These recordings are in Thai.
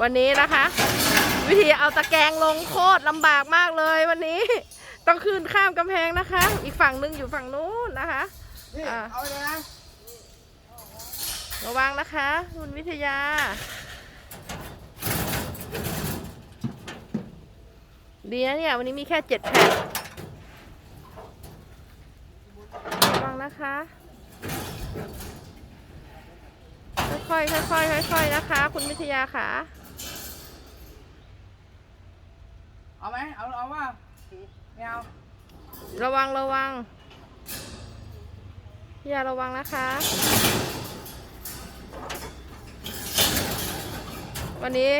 วันนี้นะคะ วิธีเอาตะแกรงลงโคตรลำบากมากเลยวันนี้ ต้องขึ้นข้ามกำแพงนะคะ อีกฝั่งหนึงอยู่ฝั่งนู้นนะคะนี่อ่าเอาไปเลยนะระวังนะคะ คุณวิทยา ดีนะเนี่ย วันนี้มีแค่เจ็ดแผ่นระวังนะคะ ค่อยๆค่อยๆค่อยๆนะคะ คุณวิทยาค่ะ เอาไหมเอาเอาว่าไม่เอาระวังระวังอย่าระวังนะคะ วันนี้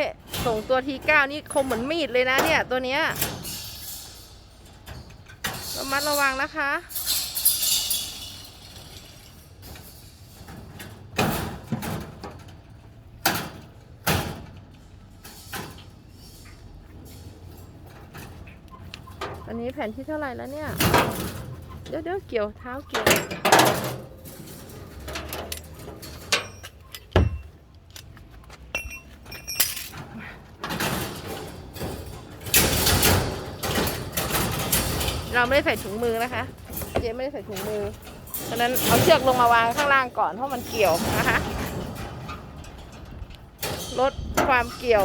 ส่งตัวทีเก้านี่คมเหมือนมีดเลยนะเนี่ย ตัวเนี้ยระมัดระวังนะคะ อันนี้แผ่นที่เท่าไหร่แล้วเนี่ย เดี๋ยวเดี๋ยวเกี่ยวเท้าเกี่ยว เราไม่ได้ใส่ถุงมือนะคะ เจ๊ไม่ได้ใส่ถุงมือฉะนั้นเอาเชือกลงมาวางข้างล่างก่อนเพราะมันเกี่ยวนะคะ ลดความเกี่ยว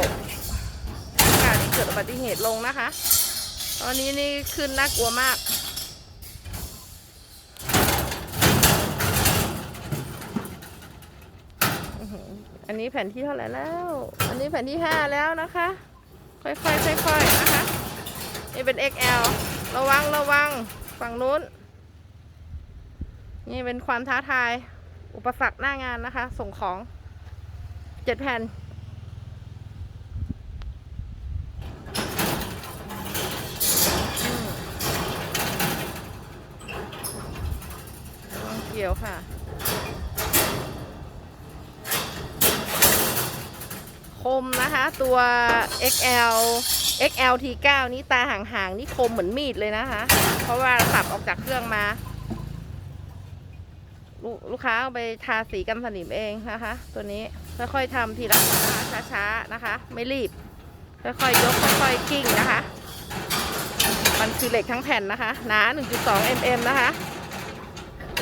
การที่เกิดอุบัติเหตุลงนะคะ ตอนนี้นี่ขึ้นน่ากลัวมากอันนี้แผ่นที่เท่าไหร่แล้ว อันนี้แผ่นที่ห้าแล้วนะคะ ค่อยๆค่อยๆนะคะ นี่เป็น XL ระวังระวังฝั่งนู้น นี่เป็นความท้าทาย อุปสรรคหน้างานนะคะ ส่งของเจ็ดแผ่น เดียวค่ะ คมนะคะตัว XL XL T9 นี้ตาห่างๆนี่คมเหมือนมีดเลยนะคะ เพราะว่าสับออกจากเครื่องมา ลูกลูกค้าเอาไปทาสีกันสนิมเองนะคะ ตัวนี้ค่อยๆทำทีละนะคะช้าๆนะคะ ไม่รีบ ค่อยๆยกค่อยๆกิ้งนะคะ มันคือเหล็กทั้งแผ่นนะคะ หนา 1.2 mm นะคะ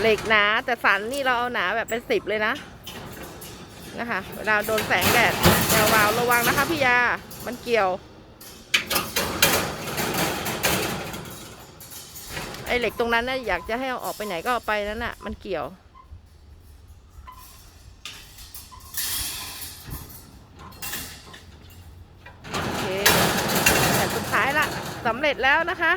เหล็กหนาแต่สันนี่เราเอาหนาแบบเป็นสิบเลยนะนะคะเวลาโดนแสงแดดอย่าวาวระวังนะคะพี่ยา มันเกี่ยว ไอเหล็กตรงนั้นนะ่ะอยากจะให้เอาออกไปไหนก็เอาไปนั่นน่ะ มันเกี่ยว โอเคแผ่สุดท้ายละสำเร็จแล้วนะคะ